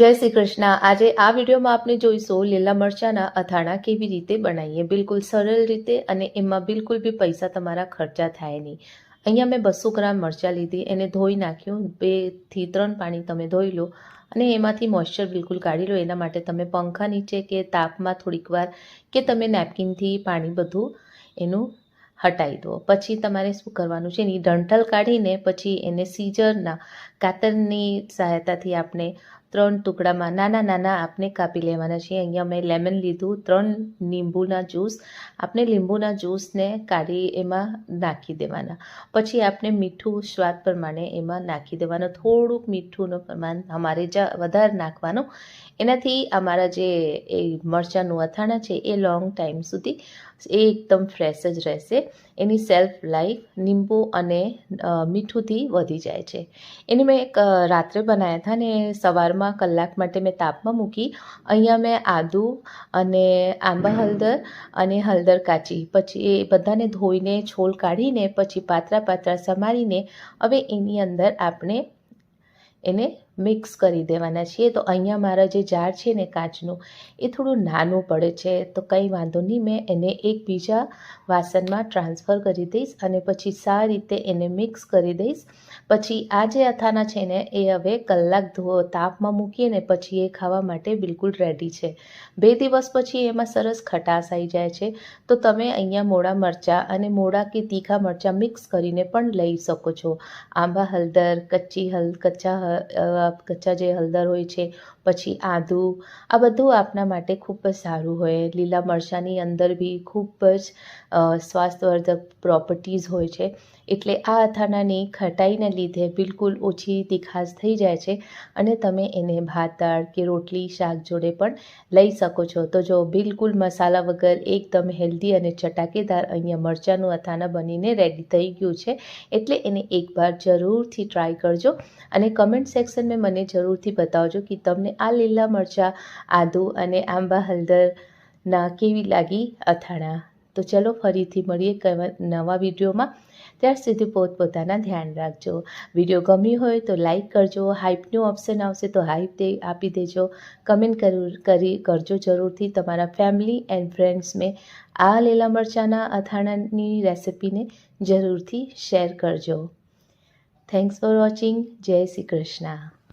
જય શ્રી કૃષ્ણ. આજે આ વિડીયોમાં આપણે જોઈશું લીલા મરચાંના અથાણા કેવી રીતે બનાવીએ. બિલકુલ સરળ રીતે અને એમાં બિલકુલ બી પૈસા તમારા ખર્ચા થાય નહીં. અહીંયા મેં બસો ગ્રામ મરચાં લીધી, એને ધોઈ નાખ્યું. બેથી ત્રણ પાણી તમે ધોઈ લો અને એમાંથી મોઇશ્ચર બિલકુલ કાઢી લો. એના માટે તમે પંખા નીચે કે તાપમાં થોડીક વાર કે તમે નેપકિનથી પાણી બધું એનું હટાવી દો. પછી તમારે શું કરવાનું છે? એની ડંઠલ કાઢીને પછી એને સીઝરના કાતરની સહાયતાથી આપણે ત્રણ ટુકડામાં નાના નાના આપણે કાપી લેવાના છે અહીંયા મેં લેમન લીધું, ત્રણ લીંબુના જ્યુસ આપણે લીંબુના જ્યુસને કાઢી એમાં નાખી દેવાના. પછી આપણે મીઠું સ્વાદ પ્રમાણે એમાં નાખી દેવાનું. થોડુંક મીઠુંનું પ્રમાણ અમારે જ વધારે નાખવાનું. એનાથી અમારા જે એ મરચાંનું અથાણા છે એ લોંગ ટાઈમ સુધી એ એકદમ ફ્રેશ જ રહેશે. એની સેલ્ફ લાઈફ લીંબુ અને મીઠુંથી વધી જાય છે. એને મેં રાત્રે બનાવ્યા હતા ને સવારમાં કલાક માટે મેં તાપમાં મૂકી અહીંયા મેં આદુ અને આંબા હળદર અને હળદર કાચી. પછી એ બધાને ધોઈને છોલ કાઢીને પછી પાતળા પાતળા સમારીને હવે એની અંદર આપણે એને મિક્સ કરી દેવાના છીએ. તો અહીંયા મારા જે જાર છે ને કાચનું, એ થોડું નાનું પડે છે. તો કંઈ વાંધો નહીં, મેં એને એક બીજા વાસણમાં ટ્રાન્સફર કરી દઈશ અને પછી સારી રીતે એને મિક્સ કરી દઈશ. પછી આ જે અથાના છે ને, એ હવે કલાક તાપમાં મૂકીએ ને પછી એ ખાવા માટે બિલકુલ રેડી છે. બે દિવસ પછી એમાં સરસ ખટાશ આવી જાય છે. તો તમે અહીંયા મોડા મરચાં અને મોડા કે તીખા મરચાં મિક્સ કરીને પણ લઈ શકો છો. આંબા હળદર કચ્ચી હલ, કચ્ચા કચ્ચા જે હળદર હોય છે, પછી આદુ, આ બધું આપના માટે ખૂબ જ સારું હોય. લીલા મરચાંની અંદર બી ખૂબ જ સ્વાસ્થ્યવર્ધક પ્રોપર્ટીઝ હોય છે. એટલે આ અથાણાની ખટાઈને લીધે બિલકુલ ઓછી તીખાશ થઈ જાય છે અને તમે એને ભાત દાળ કે રોટલી, શાક જોડે પણ લઈ શકો છો. તો જો બિલકુલ મસાલા વગર એકદમ હેલ્ધી અને ચટાકેદાર અહીંયા મરચાંનું અથાણા બનીને રેડી થઈ ગયું છે, એટલે એને એકવાર જરૂરથી ટ્રાય કરજો અને કમેન્ટ સેક્શનમાં મને જરૂરથી બતાવજો કે તમને આ લીલા મરચાં, આદુ અને આંબા હળદરના કેવી લાગી અથાણા. તો ચલો ફરીથી મળીએ નવા વિડીયોમાં. ત્યાર સુધી પોતપોતાના ધ્યાન રાખજો. વીડિયો ગમ્યું હોય તો લાઇક કરજો હાઇપનું ઓપ્શન આવશે તો હાઇપ દે, આપી દેજો. કમેન્ટ કરી કરજો જરૂરથી તમારા ફેમિલી એન્ડ ફ્રેન્ડ્સને આ લીલા મરચાંના અથાણાની રેસિપીને જરૂરથી શેર કરજો. Thanks for watching. જય શ્રી કૃષ્ણ.